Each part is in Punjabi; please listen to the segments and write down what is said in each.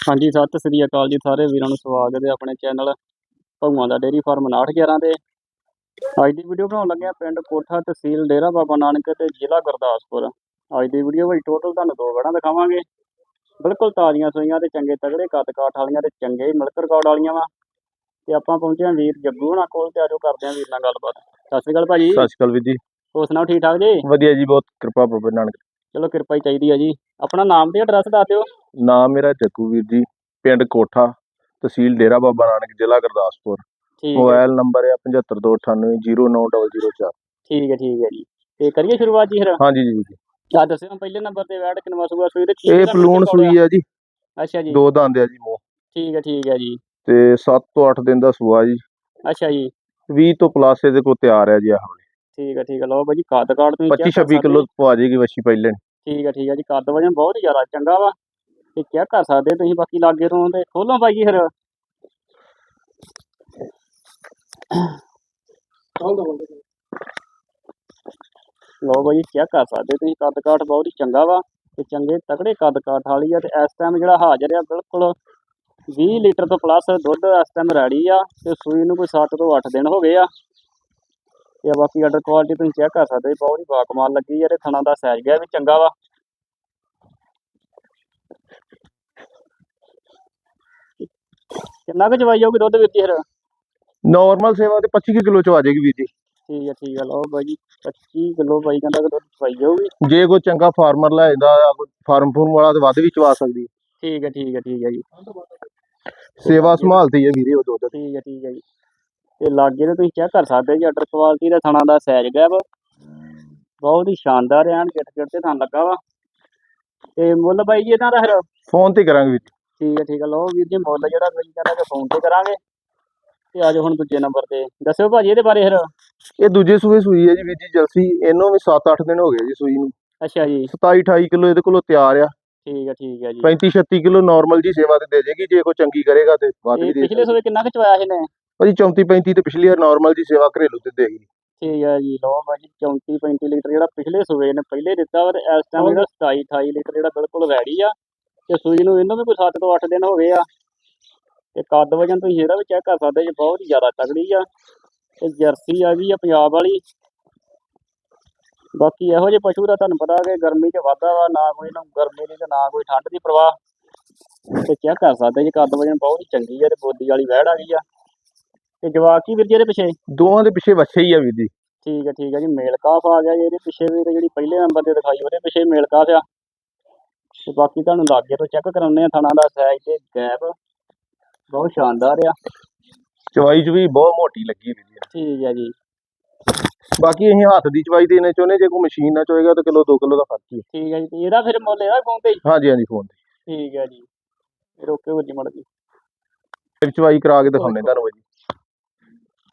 ਹਾਂਜੀ ਸਤਿ ਸ੍ਰੀ ਅਕਾਲ ਜੀ ਸਾਰੇ ਵੀਰਾਂ ਨੂੰ ਸਵਾਗਤ ਹੈ ਆਪਣੇ ਚੈਨਲ ਭਗਵਾਨ ਦਾ ਡੇਰੀ ਫਾਰਮ 911 ਦੇ ਅੱਜ ਦੀ ਵੀਡੀਓ ਬਣਾਉਣ ਲੱਗੇ ਆ ਪਿੰਡ ਕੋਠਾ ਤਹਿਸੀਲ ਡੇਰਾ ਬਾਬਾ ਨਾਨਕ ਤੇ ਜ਼ਿਲ੍ਹਾ ਗੁਰਦਾਸਪੁਰ। ਅੱਜ ਦੀ ਵੀਡੀਓ ਵਿੱਚ ਟੋਟਲ ਤੁਹਾਨੂੰ ਦੋ ਵੜਾਂ ਦਿਖਾਵਾਂਗੇ। ਬਿਲਕੁਲ ਤਾਜ਼ੀਆਂ ਸੂਈਆਂ ਤੇ ਚੰਗੇ ਤਗੜੇ ਕੱਦ ਕਾਠ ਵਾਲੀਆਂ ਤੇ ਚੰਗੇ ਮਿਲਕ ਰਿਕਾਰਡ ਵਾਲੀਆਂ ਵਾ। ਤੇ ਆਪਾਂ ਪਹੁੰਚੇ ਹਾਂ ਵੀਰ ਜੱਗੂ ਹੋਣਾ ਕੋਲ ਤੇ ਆਜੋ ਕਰਦੇ ਹਾਂ ਵੀਰ ਨਾਲ ਗੱਲਬਾਤ। ਸਤਿ ਸ੍ਰੀ ਅਕਾਲ ਭਾਜੀ। ਸਤਿ ਸ਼੍ਰੀ ਅਕਾਲ ਵੀਰ ਜੀ। ਹੋਰ ਸੁਣਾਓ ਠੀਕ ਠਾਕ ਜੀ? ਵਧੀਆ ਜੀ ਬਹੁਤ ਕਿਰਪਾ ਬਾਬਾ ਨਾਨਕ ਚਲੋ ਕਿਰਪਾ ਹੀ ਚਾਹੀਦੀ ਹੈ ਜੀ। ਆਪਣਾ ਨਾਮ ਤੇ ਐਡਰੈਸ ਦੱਸ ਦਿਓ। ਨਾਮ ਮੇਰਾ ਜੱਗੂ ਵੀਰ ਜੀ ਪਿੰਡ ਕੋਠਾ ਤਹਿਸੀਲ ਡੇਰਾ ਬਾਬਾ ਨਾਨਕ ਜ਼ਿਲ੍ਹਾ ਗੁਰਦਾਸਪੁਰ। ਠੀਕ ਹੈ। ਮੋਬਾਈਲ ਨੰਬਰ ਹੈ 7528909004 ਠੀਕ ਹੈ ਠੀਕ ਹੈ ਜੀ। ਤੇ ਕਰੀਏ ਸ਼ੁਰੂਆਤ ਜੀ ਫਿਰ? ਹਾਂਜੀ ਜੀ ਜੀ। ਆ ਦੱਸਿਓ ਪਹਿਲੇ ਨੰਬਰ ਤੇ ਵੈਟ ਕਿੰਨਵਾ ਸੂਆ ਸੂਈ ਤੇ ਕੀ ਇਹ ਇਹਦਾ ਪਲੂਣ ਸੂਈ ਹੈ ਜੀ। ਆ? ਅੱਛਾ ਜੀ। ਦੋ ਦੰਦ ਆ ਜੀ ਮੂੰਹ। ਠੀਕ ਹੈ ਠੀਕ ਹੈ ਜੀ। ਤੇ 7 ਤੋਂ 8 ਦਿਨ ਦਾ ਸੂਆ ਜੀ। ਅੱਛਾ ਜੀ। 20 ਤੋਂ ਪਲੱਸ ਇਹਦੇ ਕੋਲ ਤਿਆਰ ਹੈ ਜੀ ਆਹ ਠੀਕ ਹੈ ਠੀਕ ਹੈ ਲਓ ਬਾਜੀ ਕੱਦ ਕਾਠ ਤੁਸੀਂ 25 check ਕਰ 26 ਕਿਲੋ ਪਵਾ ਜਾਏਗੀ ਵੱਛੀ ਪਹਿਲੇ। ਠੀਕ ਹੈ ਠੀਕ ਹੈ ਜੀ ਕੱਦ ਵਜਨ ਬਹੁਤ ਹੀ ਜ਼ਿਆਦਾ ਚੰਗਾ ਵਾ। ਤੇ ਚੈੱਕ ਕਰ ਸਕਦੇ ਤੁਸੀਂ ਬਾਕੀ ਲਾਗੇ ਤੋਂ ਤੇ ਖੋਲੋ ਬਾਈ ਜੀ ਫਿਰ। ਲਓ ਬਾਈ ਚੈੱਕ ਕਰ ਸਕਦੇ ਤੁਸੀਂ ਕੱਦ ਕਾਠ ਬਹੁਤ ਹੀ ਚੰਗਾ ਵਾ। ਤੇ ਚੰਗੇ ਤਕੜੇ ਕੱਦ ਕਾਠ ਵਾਲੀ ਆ ਤੇ ਇਸ ਟਾਈਮ ਜਿਹੜਾ ਹਾਜ਼ਰ ਆ ਬਿਲਕੁਲ 20 ਲੀਟਰ ਤੋਂ ਪਲੱਸ ਦੁੱਧ ਇਸ ਟਾਈਮ ਰੈਡੀ ਆ ਤੇ ਸੂਈ ਨੂੰ ਕੋਈ 7 ਤੋਂ 8 ਦਿਨ ਹੋ ਗਏ ਆ। ਤੇ ਬਾਕੀ ਆਰਡਰ ਕੁਆਲਿਟੀ ਤੁਸੀਂ ਚੈੱਕ ਕਰ ਸਕਦੇ ਬਹੁਤ ਹੀ ਬਾਕਮਾਲ ਲੱਗੀ ਆ ਤੇ ਥਣਾ ਦਾ ਸਾਈਜ਼ ਗਿਆ ਵੀ ਚੰਗਾ ਵਾ। ਕਿੰਨਾ ਕੁ ਚਵਾਈ ਜਾਊਗੀ ਦੁੱਧ ਵਿੱਚ ਫਿਰ? ਨਾਰਮਲ ਸੇਵਾ ਤੇ 25 ਕਿਲੋ ਚ ਆ ਜਾਏਗੀ ਵੀਰ ਜੀ। ਠੀਕ ਹੈ ਠੀਕ ਹੈ ਲਓ ਬਾਈ ਜੀ 25 ਕਿਲੋ ਬਾਈ ਕਹਿੰਦਾ ਕਿ ਦੁੱਧ ਚਵਾਈ ਜਾਊਗੀ। ਜੇ ਕੋਈ ਚੰਗਾ ਫਾਰਮਰ ਲੈ ਜਾਂਦਾ ਫਾਰਮ ਫੂਰਮ ਵਾਲਾ ਤੇ ਵੱਧ ਵੀ ਚਵਾ ਸਕਦੀ। ਠੀਕ ਹੈ ਠੀਕ ਹੈ ਠੀਕ ਹੈ ਜੀ। ਸੇਵਾ ਸੰਭਾਲਦੀ ਹੈ ਵੀਰੇ ਉਹ ਦੁੱਧ। ਠੀਕ ਹੈ ਠੀਕ ਹੈ ਜੀ। ਤੇ ਲਾਗੇ ਤੇ ਤੁਸੀਂ ਚੈੱਕ ਕਰ ਸਕਦੇ ਜੀ ਆਰਡਰ ਕੁਆਲਿਟੀ ਦਾ ਥਣਾ ਦਾ ਸਾਈਜ਼ ਗੈਪ ਬਹੁਤ ਹੀ ਸ਼ਾਨਦਾਰ ਐਨ ਗਿੱਟ ਗਿੱਟ ਤੇ ਥਣ ਲੱਗਾ ਵਾ। ਤੇ ਮੁੱਲ ਬਾਈ ਜੀ ਇਹਨਾਂ ਦਾ ਫਿਰ? ਫੋਨ ਤੇ ਕਰਾਂਗੇ ਵੀਰ। ਠੀਕ ਹੈ ਠੀਕ ਹੈ। ਲਓ ਵੀਰ ਜੀ ਮੁੱਲ ਜਿਹੜਾ ਤੁਸੀਂ ਕਹਿੰਦਾ ਕਿ ਫੋਨ ਤੇ ਕਰਾਂਗੇ। ਤੇ ਆਜੋ ਹੁਣ ਦੂਜੇ ਨੰਬਰ ਤੇ। ਦੱਸਿਓ ਭਾਜੀ ਇਹਦੇ ਬਾਰੇ ਫਿਰ। ਇਹ ਦੂਜੇ ਸੂਏ ਸੂਈ ਹੈ ਜੀ ਵੀਰ ਜੀ ਜਲਸੀ ਇਹਨੂੰ ਵੀ 7-8 ਦਿਨ ਹੋ ਗਏ ਜੀ ਸੂਈ ਨੂੰ। ਅੱਛਾ ਜੀ। 27-28 ਕਿਲੋ ਇਹਦੇ ਕੋਲੋਂ ਤਿਆਰ ਆ। ਠੀਕ ਹੈ ਠੀਕ ਹੈ ਜੀ। 35-36 ਕਿਲੋ ਨਾਰਮਲ ਜੀ ਸੇਵਾ ਤੇ ਦੇ ਜੇਗੀ ਜੇ ਕੋਈ ਚੰਗੀ ਕਰੇਗਾ ਤੇ ਵੱਧ ਵੀ ਦੇ ਪਿਛਲੇ ਸਵੇ ਕਿੰਨਾ ਕੁ ਚਵਾਇਆ ਇਹਨੇ? ਭਾਜੀ 34-35 ਤੇ ਪਿਛਲੀ ਵਾਰ ਨਾਰਮਲ ਜੀ ਸੇਵਾ ਘਰੇਲੂ ਤੇ ਦੇਗੀ ਠੀਕ ਹੈ ਜੀ ਲਓ ਭਾਜੀ 34 35 ਲੀਟਰ ਜਿਹੜਾ ਪਿਛਲੇ ਸੂਏ ਨੇ ਪਹਿਲੇ ਦਿੱਤਾ ਵਾ ਤੇ ਇਸ ਟਾਈਮ ਜਿਹੜਾ 27 28 ਲੀਟਰ ਜਿਹੜਾ ਬਿਲਕੁਲ ਰੈਡੀ ਆ। ਤੇ ਸੂਈ ਨੂੰ ਇਹਨੂੰ ਵੀ ਕੋਈ 7 ਤੋਂ 8 ਦਿਨ ਹੋ ਗਏ ਆ। ਤੇ ਕੱਦ ਵਜਨ ਤੁਸੀਂ ਇਹਦਾ ਵੀ ਚੈੱਕ ਕਰ ਸਕਦੇ ਜੀ ਬਹੁਤ ਜ਼ਿਆਦਾ ਤਗੜੀ ਆ। ਤੇ ਜਰਸੀ ਆ ਗਈ ਆ ਪੰਜਾਬ ਵਾਲੀ। ਬਾਕੀ ਇਹੋ ਜਿਹੇ ਪਸ਼ੂ ਦਾ ਤੁਹਾਨੂੰ ਪਤਾ ਕਿ ਗਰਮੀ 'ਚ ਵਾਧਾ ਵਾ ਨਾ ਕੋਈ ਨਾ ਗਰਮੀ ਦੀ ਤੇ ਨਾ ਕੋਈ ਠੰਡ ਦੀ ਪਰਵਾਹ। ਤੇ ਚੈੱਕ ਕਰ ਸਕਦੇ ਜੀ ਕੱਦ ਵਜਨ ਬਹੁਤ ਹੀ ਚੰਗੀ ਆ ਤੇ ਬੋਦੀ ਵਾਲੀ ਵਹਿੜ ਆ ਗਈ ਆ। ਤੇ ਜਵਾਕ ਹੀ ਵੀਰ ਜੀ ਇਹਦੇ ਪਿੱਛੇ? ਦੋਵਾਂ ਦੇ ਪਿੱਛੇ ਵੱਛੇ ਹੀ ਆ ਵੀਰ ਜੀ। ਠੀਕ ਹੈ ਠੀਕ ਹੈ ਜੀ ਮੇਲ ਕਾਫ ਆ ਗਿਆ ਜੀ ਇਹਦੇ ਪਿੱਛੇ ਵੀ ਤੇ ਜਿਹੜੀ ਪਹਿਲੇ ਨੰਬਰ ਤੇ ਦਿਖਾਈ ਉਹਦੇ ਪਿੱਛੇ ਮੇਲ ਕਾਫ ਆ। ਤੇ ਬਾਕੀ ਤੁਹਾਨੂੰ ਲਾਗੇ ਤੋਂ ਚੈੱਕ ਕਰਾਉਂਦੇ ਆ ਥਣਾ ਦਾ ਸਾਈਜ਼ ਤੇ ਗੈਪ ਬਹੁਤ ਸ਼ਾਨਦਾਰ ਆ। ਚਵਾਈ ਚ ਵੀ ਬਹੁਤ ਮੋਟੀ ਲੱਗੀ ਵੀਰ ਜੀ। ਠੀਕ ਹੈ ਜੀ। ਬਾਕੀ ਅਸੀਂ ਹੱਥ ਦੀ ਚਵਾਈ ਦੇਣੇ ਚਾਹੁੰਦੇ ਜੇ ਕੋਈ ਮਸ਼ੀਨ ਨਾਲ ਚੋਏਗਾ ਤਾਂ ਕਿਲੋ 2 ਕਿਲੋ ਦਾ ਫ਼ਰਕ ਹੀ ਠੀਕ ਹੈ ਜੀ ਤੇ ਇਹਦਾ ਫਿਰ ਮੁੱਲ ਇਹਦਾ ਫੋਨ ਤੇ ਹਾਂਜੀ ਹਾਂਜੀ ਫੋਨ ਤੇ ਠੀਕ ਹੈ ਜੀ। ਫਿਰ ਓਕੇ ਵੱਡੀ ਮੜ ਫਿਰ ਚਵਾਈ ਕਰਾ ਕੇ ਦਿਖਾਉਂਦੇ ਤੁਹਾਨੂੰ ਜੀ।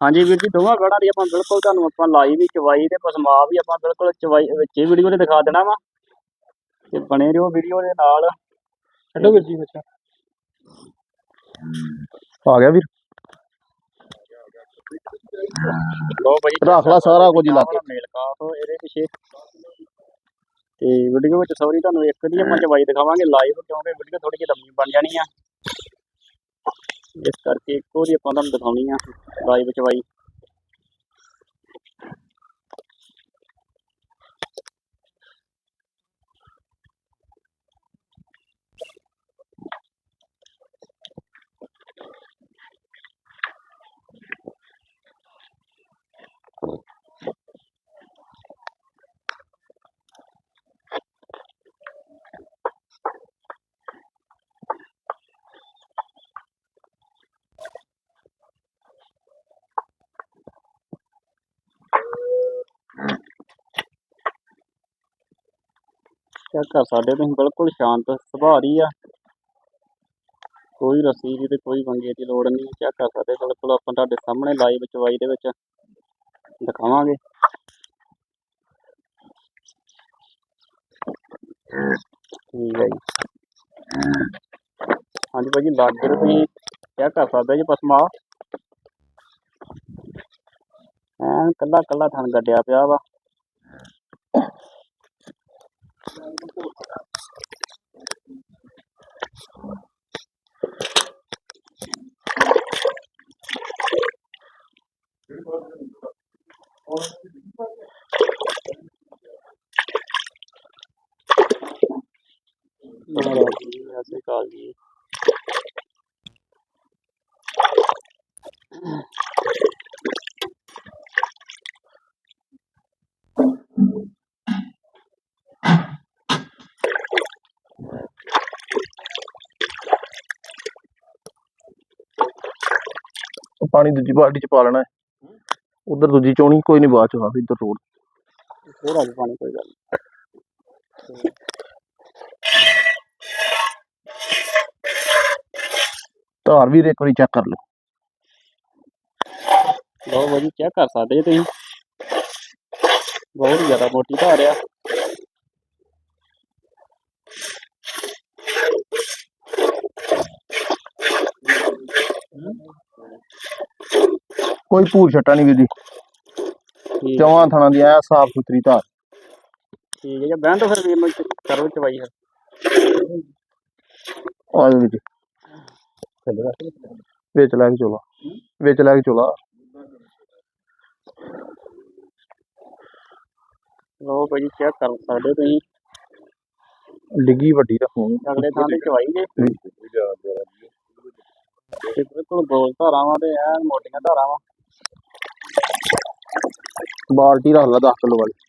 ਹਾਂਜੀ ਵੀਰ ਜੀ ਦੋਵਾਂ ਗੜਾਂ ਦੀ ਆਪਾਂ ਬਿਲਕੁਲ ਤੁਹਾਨੂੰ ਆਪਾਂ ਲਾਈ ਵੀ ਚਵਾਈ ਤੇ ਪਸਮਾ ਵੀ ਆਪਾਂ ਬਿਲਕੁਲ ਚਵਾਈ ਵਿੱਚ ਹੀ ਵੀਡੀਓ ਤੇ ਦਿਖਾ ਦੇਣਾ ਵਾ। ਤੇ ਬਣੇ ਰਹੋ ਵੀਡੀਓ ਦੇ ਨਾਲ। ਛੱਡੋ ਵੀਰ ਜੀ ਬੱਚਾ ਆ ਗਿਆ ਵੀਰ। ਲੋ ਭਾਈ ਰੱਖ ਲਾ ਸਾਰਾ ਕੁਝ ਲਾ ਕੇ। ਮੇਲ ਕਾਫ ਇਹਦੇ ਪਿੱਛੇ। ਤੇ ਵੀਡੀਓ ਵਿੱਚ ਸੌਰੀ ਤੁਹਾਨੂੰ ਇੱਕ ਦੀ ਆਪਾਂ ਚਵਾਈ ਦਿਖਾਵਾਂਗੇ ਲਾਈਵ ਕਿਉਂਕਿ ਵੀਡੀਓ ਥੋੜੀ ਜਿਹੀ ਲੰਮੀ ਬਣ ਜਾਣੀ ਆ। ਇਸ ਕਰਕੇ ਇੱਕੋ ਦੀ ਆਪਾਂ ਤੁਹਾਨੂੰ ਦਿਖਾਉਣੀ ਆ ਲਾਈਵ ਚਵਾਈ ਚੈੱਕ ਕਰ ਸਕਦੇ? ਤੁਸੀਂ ਬਿਲਕੁਲ ਸ਼ਾਂਤ ਸੁਭਾਅ ਦੀ ਆ। ਕੋਈ ਰੱਸੀ ਦੀ ਤੇ ਕੋਈ ਵੰਗੇ ਦੀ ਲੋੜ ਨਹੀਂ। ਚੈੱਕ ਕਰ ਸਕਦੇ? ਬਿਲਕੁਲ ਆਪਾਂ ਤੁਹਾਡੇ ਸਾਹਮਣੇ ਲਾਈਵ ਚਵਾਈ ਦੇ ਵਿੱਚ ਦਿਖਾਵਾਂਗੇ। ਠੀਕ ਹੈ ਜੀ। ਹਾਂਜੀ ਭਾਜੀ ਲਾਗੇ ਤੁਸੀਂ ਚੈੱਕ ਕਰ ਸਕਦੇ ਜੀ ਪਸਮਾ ਐਨ ਕੱਲਾ ਕੱਲਾ ਥਣ ਗੱਡਿਆ ਪਿਆ ਵਾ। ਮਹਾਰਾਜ ਜੀ ਸਤਿ ਸ਼੍ਰੀ ਅਕਾਲ ਜੀ। ਪਾਣੀ ਦੂਜੀ ਬਾਲਟੀ ਚ ਪਾ ਲੈਣਾ ਹੈ। ਉਧਰ ਦੂਜੀ ਚੋਣੀ ਕੋਈ ਨਹੀਂ ਬਾਅਦ ਚ ਆ ਇੱਧਰ ਰੋਡ। ਹੋਰ ਅੱਜ ਪਾਣੀ ਕੋਈ ਗੱਲ ਨੀ। ਧਾਰ ਵੀਰ ਇੱਕ ਵਾਰੀ ਚੈੱਕ ਕਰ ਲਓ। ਲਓ ਭਾਜੀ ਚੈੱਕ ਕਰ ਸਕਦੇ ਤੁਸੀਂ। ਬਹੁਤ ਜ਼ਿਆਦਾ ਮੋਟੀ ਧਾਰ ਆ। ਕੋਈ ਭੂਰ ਛੱਟਾ ਨਹੀਂ ਠੀਕ ਚਵਾਂ ਥਣਾ ਦੀ ਐ ਸਾਫ਼ ਸੁਥਰੀ ਧਾਰ। ਠੀਕ ਹੈ ਜੀ ਤੋਂ ਫਿਰ ਵੀਰ ਨੂੰ ਕਰੋ ਚਵਾਈ ਫਿਰ। ਆ ਜੀ। ਵਿੱਚ ਲੈ ਕੇ ਚੋਲਾ। ਵਿੱਚ ਲੈ ਕੇ ਚੋਲਾ। ਲਓ ਭਾਜੀ ਚੈੱਕ ਕਰ ਸਕਦੇ ਤੁਸੀਂ। ਡਿੱਗੀ ਵੱਡੀ ਰੱਖਣੀ ਅਗਲੇ ਥਾਂ ਤੇ ਚਵਾਈ ਜੇ। ਤੇ ਬਿਲਕੁਲ ਗੋਲ ਧਾਰਾਂ ਵਾਂ ਤੇ ਐਨ ਮੋਟੀਆਂ ਧਾਰਾਂ ਵਾਂ ਬਾਲਟੀ ਰੱਖ ਲਾ 10 ਕਿਲੋ ਵਾਲੀ।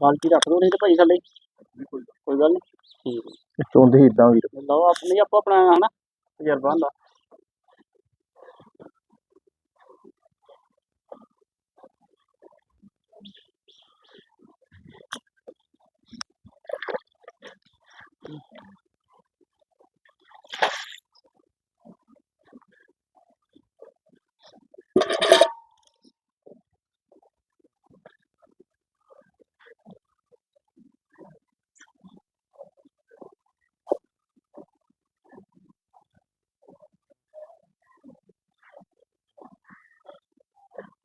ਬਾਲਟੀ ਰੱਖ ਦੋ ਨਹੀਂ ਤੇ ਭਾਈ ਥੱਲੇ। ਕੋਈ ਗੱਲ ਨਹੀਂ। ਠੀਕ ਚੋਂਦੇ ਇਦਾਂ ਵੀਰ ਹੈ ਲਓ ਆਪਣੀ ਆਪੋ ਆਪਣਾ ਹਨਾ ਤਜਰਬਾ ਹੁੰਦਾ ਤੇ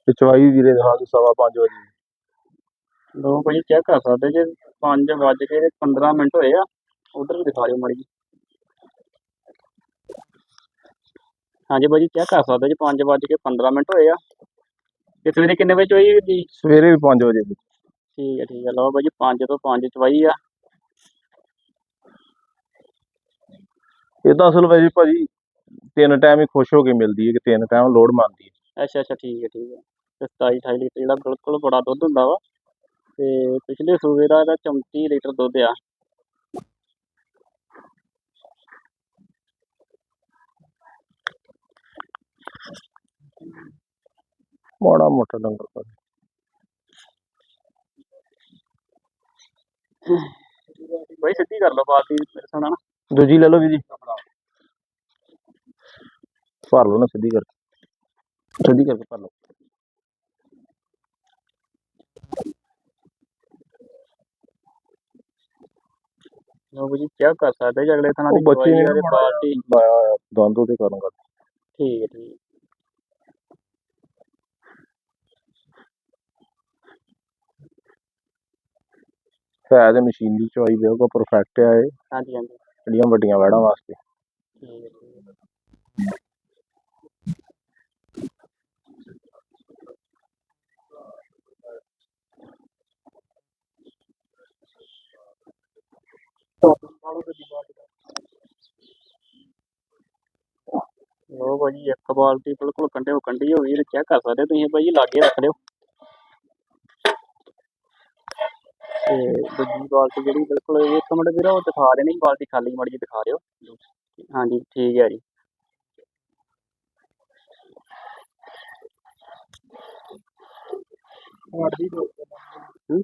ਚਵਾਈ ਵੀਰੇ ਦਿਖਾ ਦਿਓ ਸਵਾ ਪੰਜ ਵਜੇ। ਲਓ ਭਾਜੀ ਚੈੱਕ ਕਰ ਸਕਦੇ ਜੇ 5 ਵੱਜ ਕੇ ਤੇ 15 ਮਿੰਟ ਹੋਏ ਆ ਉਧਰ ਵੀ ਦਿਖਾ ਦਿਓ ਮਾੜੀ ਹਾਂਜੀ ਭਾਜੀ ਚੈੱਕ ਕਰ ਸਕਦੇ ਜੀ 5 ਵੱਜ ਕੇ 15 ਮਿੰਟ ਹੋਏ ਆ। ਤੇ ਸਵੇਰੇ ਕਿੰਨੇ ਵਜੇ ਚੋਈ ਜੀ? ਸਵੇਰੇ ਵੀ 5 ਵਜੇ। ਠੀਕ ਹੈ ਠੀਕ ਹੈ ਲਓ ਭਾਜੀ 5 ਤੋਂ 5 ਚਵਾਈ ਆ। ਇਹਦਾ ਅਸਲ ਵੈਸੇ ਭਾਜੀ ਤਿੰਨ ਟਾਈਮ ਹੀ ਖੁਸ਼ ਹੋ ਕੇ ਮਿਲਦੀ ਹੈ ਕਿ ਤਿੰਨ ਟਾਈਮ ਲੋਡ ਮੰਨਦੀ ਹੈ। ਅੱਛਾ ਅੱਛਾ ਠੀਕ ਹੈ ਠੀਕ ਹੈ ਤੇ 27 28 ਲੀਟਰ ਜਿਹੜਾ ਬਿਲਕੁਲ ਬੜਾ ਦੁੱਧ ਹੁੰਦਾ ਵਾ ਤੇ ਪਿਛਲੇ ਸੂਬੇ ਦਾ ਇਹਦਾ 34 ਲੀਟਰ ਦੁੱਧ ਆ ਮਾੜਾ ਮੋਟਾ ਡੰਗਰ ਪਾ ਭਾਈ ਸਿੱਧੀ ਕਰ ਲਓ ਬਾਲਟੀ ਮੇਰੇ ਸਾਹਮਣੇ ਨਾ ਦੂਜੀ ਲੈ ਲਓ ਵੀਰ ਜੀ ਭਰ ਲਓ ਨਾ ਸਿੱਧੀ ਕਰਕੇ ਸਿੱਧੀ ਕਰਕੇ ਲਓ ਭਾਜੀ ਚੈੱਕ ਕਰ ਸਕਦੇ ਜੀ ਅਗਲੇ ਥਾਂ ਦੀ ਬੱਚੇ ਬਾਲਟੀ ਲਾਇਆ ਹੋਇਆ ਦੰਦ ਉਹਦੇ ਕਾਰਨ ਕਰ ਠੀਕ ਹੈ ਠੀਕ ਹੈ। ਹੈ ਤੇ ਮਸ਼ੀਨ ਦੀ ਚਵਾਈ ਬਿਲਕੁਲ ਪਰਫੈਕਟ ਆ ਇਹ। ਹਾਂਜੀ ਹਾਂਜੀ। ਜਿਹੜੀਆਂ ਵੱਡੀਆਂ ਵੈੜਾਂ ਵਾਸਤੇ। ਹੈ ਠੀਕ ਹੈ। ਲੋ ਭਾਜੀ, ਇੱਕ ਬਾਲਟੀ ਬਿਲਕੁਲ ਕੰਡੇ ਹੋ ਕੰਡੀ ਹੋ ਗਈ ਤੇ ਚੈੱਕ ਕਰ ਸਕਦੇ ਤੁਸੀਂ ਭਾਜੀ, ਲਾਗੇ ਰੱਖ ਲਿਓ। ਤੇ ਦੂਜੀ ਬਾਲਟੀ ਜਿਹੜੀ ਬਿਲਕੁਲ ਇੱਕ ਮਿੰਟ ਵੀਰੋ, ਉਹ ਦਿਖਾ ਦੇਣੀ, ਬਾਲਟੀ ਖਾਲੀ ਮਾੜੀ ਜਿਹੀ ਦਿਖਾ ਦਿਓ। ਹਾਂਜੀ, ਠੀਕ ਹੈ ਜੀ। ਹੂੰ?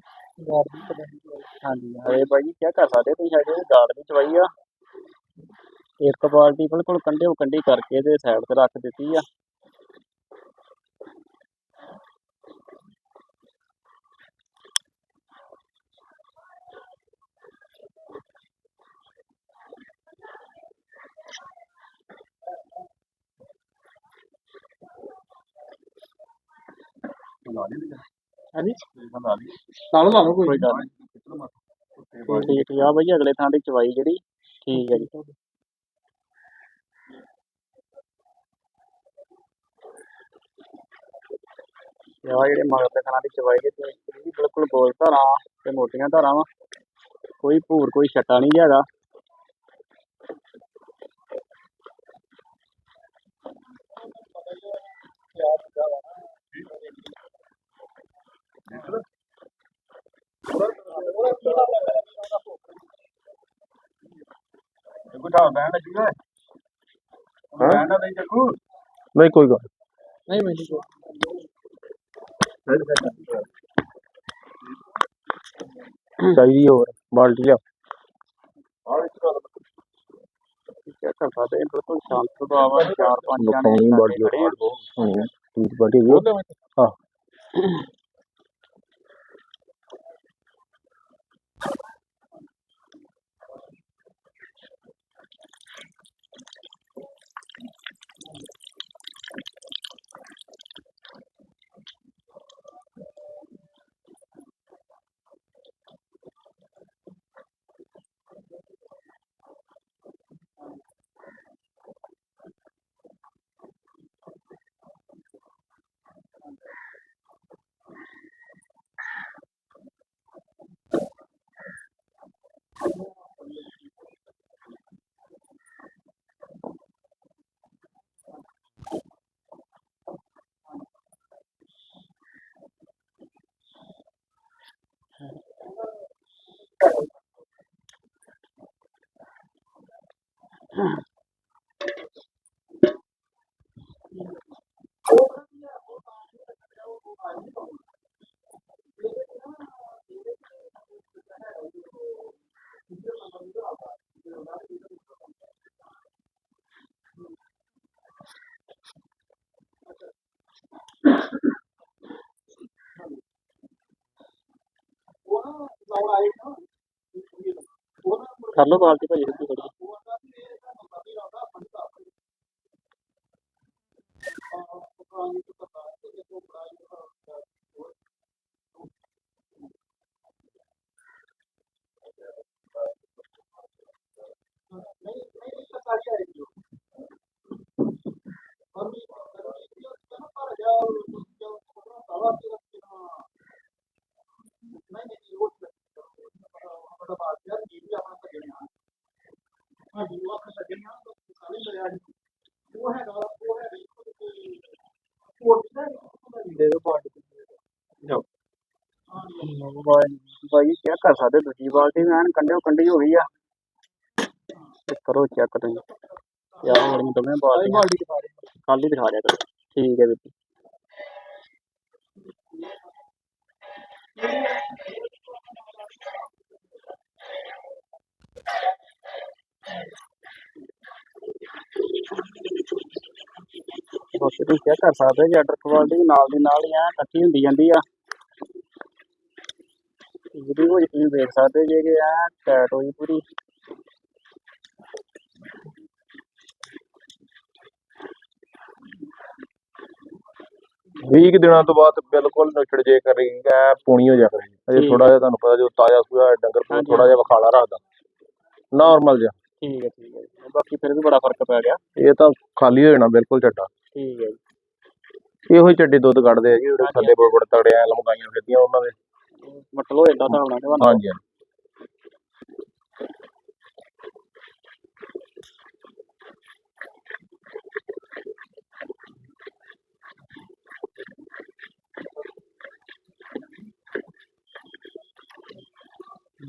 ਇੱਕ ਬਾਲਟੀ ਬਿਲਕੁਲ ਕੰਢੇ ਉਹ ਕੰਢੀ ਕਰਕੇ ਇਹਦੇ ਸਾਈਡ ਤੇ ਰੱਖ ਦਿੱਤੀ ਆ। ਲਾ ਲਈ ਹਾਂਜੀ ਨਾਲ ਲਾ ਲਓ ਕੋਈ ਗੱਲ ਨਹੀਂ ਠੀਕ ਠੀਕ ਆ ਬਈ ਅਗਲੇ ਥਾਂ ਦੀ ਚਵਾਈ ਜਿਹੜੀ। ਠੀਕ ਹੈ ਜੀ। ਆ ਜਿਹੜੇ ਮਗਰ ਦੇ ਥਾਂ ਦੀ ਚਵਾਈ ਦੇ ਤੇ ਇਹ ਵੀ ਬਿਲਕੁਲ ਗੋਲ ਧਾਰਾਂ ਤੇ ਮੋਟੀਆਂ ਧਾਰਾਂ ਵਾ। ਕੋਈ ਭੂਰ ਕੋਈ ਛੱਟਾ ਨਹੀਂ ਹੈਗਾ। ਨਹੀਂ ਕੋਈ ਗੱਲ ਨਹੀਂ ਮੈਨੂੰ ਚਾਹੀਦੀ ਹੋਰ ਬਾਲਟੀ ਲਿਆ ਚੈੱਕ ਕਰ ਸਕਦੇ ਹਾਂ, ਬਿਲਕੁਲ ਸ਼ਾਂਤ ਸੁਭਾਅ ਵਾ ਕਰ ਲਓ ਬਾਲਟੀ ਭਾਜੀ ਥੋੜੀ ਦੇ ਦਿਓ ਬਾਲਟੀ ਜਾਓ ਭਾਈ ਚੈੱਕ ਕਰ ਸਕਦੇ ਦੂਜੀ ਬਾਲਟੀ ਵੀ ਐਨ ਕੰਡਿਓ ਕੰਡੀ ਹੋ ਗਈ ਆ। ਤੇ ਕਰੋ ਚੈੱਕ ਤੁਸੀਂ। ਯਾਰ ਵਾਲੀਆਂ ਦੋਵੇਂ ਬਾਲਟੀਆਂ ਖਾਲੀ ਦਿਖਾ ਦਿਆ ਕਰੋ। ਠੀਕ ਹੈ ਵੀਰ ਤੁਸੀਂ ਚੈੱਕ ਕਰ ਸਕਦੇ ਜੀ ਆਰਡਰ ਕੁਆਲਿਟੀ ਨਾਲ ਦੀ ਨਾਲ ਹੀ ਐ ਇਕੱਠੀ ਹੁੰਦੀ ਜਾਂਦੀ ਆ। ਵੀਡੀਓ ਵਿੱਚ ਤੁਸੀਂ ਦੇਖ ਸਕਦੇ ਜੇ ਕਿ ਐ ਟੈਟ ਹੋਈ ਪੂਰੀ ਵੀਹ ਕੁ ਦਿਨਾਂ ਤੋਂ ਬਾਅਦ ਬਿਲਕੁਲ ਨੁਚੜ ਜੇ ਕਰੇਗੀ ਐ ਪੂਣੀ ਹੋ ਜਾ ਕਰੇਗੀ ਅਜੇ ਠੀਕ। ਥੋੜਾ ਜਿਹਾ ਤੁਹਾਨੂੰ ਪਤਾ ਜੋ ਤਾਜ਼ਾ ਸੂਆ ਡੰਗਰ ਕੋਲ ਹਾਂਜੀ, ਥੋੜਾ ਜਿਹਾ ਵਖਾਲਾ ਰੱਖਦਾ। ਨਾਰਮਲ ਜਿਹਾ। ਠੀਕ ਹੈ ਠੀਕ ਹੈ। ਜੀ। ਬਾਕੀ ਫਿਰ ਵੀ ਬੜਾ ਫ਼ਰਕ ਪੈ ਗਿਆ। ਇਹ ਤਾਂ ਖਾਲੀ ਹੋ ਜਾਣਾ ਬਿਲਕੁਲ ਛੱਡਾ ਠੀਕ ਹੈ ਜੀ। ਇਹੋ ਹੀ ਚੱਡੇ ਦੁੱਧ ਕੱਢਦੇ ਆ ਜੀ ਜਿਹੜੇ ਹਾਂਜੀ। ਥੱਲੇ ਬੜ ਬੜ ਤਗੜੇ ਆ ਲਮਕਾਈਆਂ ਫਿਰਦੀਆਂ ਉਹਨਾਂ ਦੇ। ਮਤਲਬ ਏਦਾਂ ਹਿਸਾਬ ਨਾਲ ਕਿ ਹਾਂਜੀ ਹਾਂਜੀ।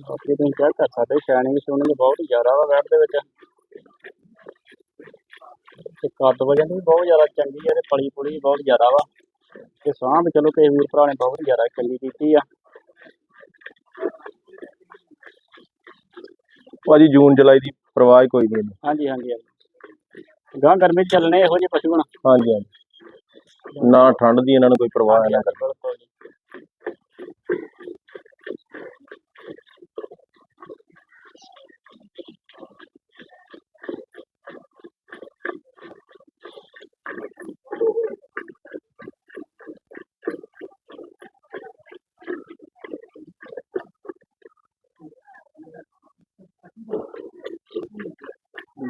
ਬਾਕੀ ਤੁਸੀਂ ਚੈੱਕ ਕਰ ਸਕਦੇ ਸ਼ਾਈਨਿੰਗ ਸ਼ੂਨਿੰਗ ਬਹੁਤ ਜ਼ਿਆਦਾ ਵਾ ਵੈਟ ਦੇ ਵਿੱਚ। ਤੇ ਕੱਦ ਵਜਨ ਵੀ ਬਹੁਤ ਜ਼ਿਆਦਾ ਚੰਗੀ ਹੈ ਤੇ ਪਲੀ ਪੁਲੀ ਵੀ ਬਹੁਤ ਜ਼ਿਆਦਾ ਵਾ। ਤੇ ਸਾਹ ਵੀ ਚਲੋ ਕਿਸੇ ਵੀਰ ਭਰਾ ਨੇ ਬਹੁਤ ਜ਼ਿਆਦਾ ਚੰਗੀ ਕੀਤੀ ਆ। ਭਾਜੀ ਜੂਨ ਜੁਲਾਈ ਦੀ ਪਰਵਾਹ ਹੀ ਕੋਈ ਨਹੀਂ ਹਾਂਜੀ ਹਾਂਜੀ ਹਾਂਜੀ। ਗਾਂ ਗਰਮੀ 'ਚ ਚੱਲਣੇ ਇਹੋ ਜਿਹੇ ਪਸ਼ੂ ਹੁਣ। ਹਾਂਜੀ ਹਾਂਜੀ। ਨਾ ਠੰਡ ਦੀ ਇਹਨਾਂ ਨੂੰ ਕੋਈ ਪਰਵਾਹ ਹੈ ਨਾ ਕਰ ਬਿਲਕੁਲ ਜੀ।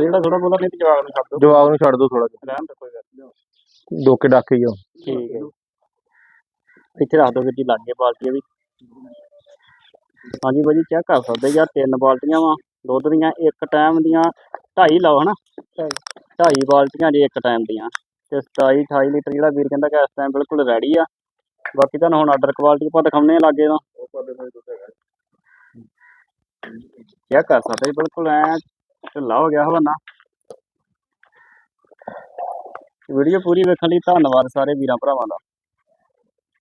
ਚਲ ਜਿਹੜਾ ਥੋੜਾ ਬਹੁਤਾ ਨਹੀਂ ਤੇ ਜਵਾਬ ਨੂੰ ਛੱਡ ਦੋ ਜਵਾਬ ਨੂੰ ਛੱਡ ਦੋ ਥੋੜਾ ਜਿਹਾ। ਰਹਿਣ ਦੇ ਕੋਈ ਗੱਲ ਨੀ। ਡੋਕੇ ਡਾਕੇ ਹੀ ਆ। ਠੀਕ ਹੈ। ਇੱਥੇ ਰੱਖ ਦੋ ਵੀਰ ਜੀ ਲਾਗੇ ਬਾਲਟੀਆਂ ਵੀ। ਹਾਂਜੀ ਭਾਜੀ ਚੈੱਕ ਕਰ ਸਕਦੇ ਯਾਰ ਤਿੰਨ ਬਾਲਟੀਆਂ ਵਾ। ਦੁੱਧ ਦੀਆਂ ਇੱਕ ਟਾਈਮ ਦੀਆਂ ਢਾਈ ਲਾਓ ਹਨਾ। ਢਾਈ। ਬਾਲਟੀਆਂ ਜੀ ਇੱਕ ਟਾਈਮ ਦੀਆਂ। ਤੇ 27 28 ਲੀਟਰ ਜਿਹੜਾ ਵੀਰ ਕਹਿੰਦਾ ਕਿ ਇਸ ਟਾਈਮ ਬਿਲਕੁਲ ਰੈਡੀ ਆ। ਬਾਕੀ ਤੁਹਾਨੂੰ ਹੁਣ ਆਰਡਰ ਕੁਆਲਿਟੀ ਆਪਾਂ ਦਿਖਾਉਂਦੇ ਆ ਲਾਗੇ ਦਾ। ਚੈੱਕ ਕਰ ਸਕਦੇ ਜੀ, ਬਿਲਕੁਲ ਐ ਢਿੱਲਾ ਹੋ ਗਿਆ ਹਵਾਨਾ। ਵੀਡੀਓ ਪੂਰੀ ਵੇਖਣ ਲਈ ਧੰਨਵਾਦ ਸਾਰੇ ਵੀਰਾਂ ਭਰਾਵਾਂ ਦਾ।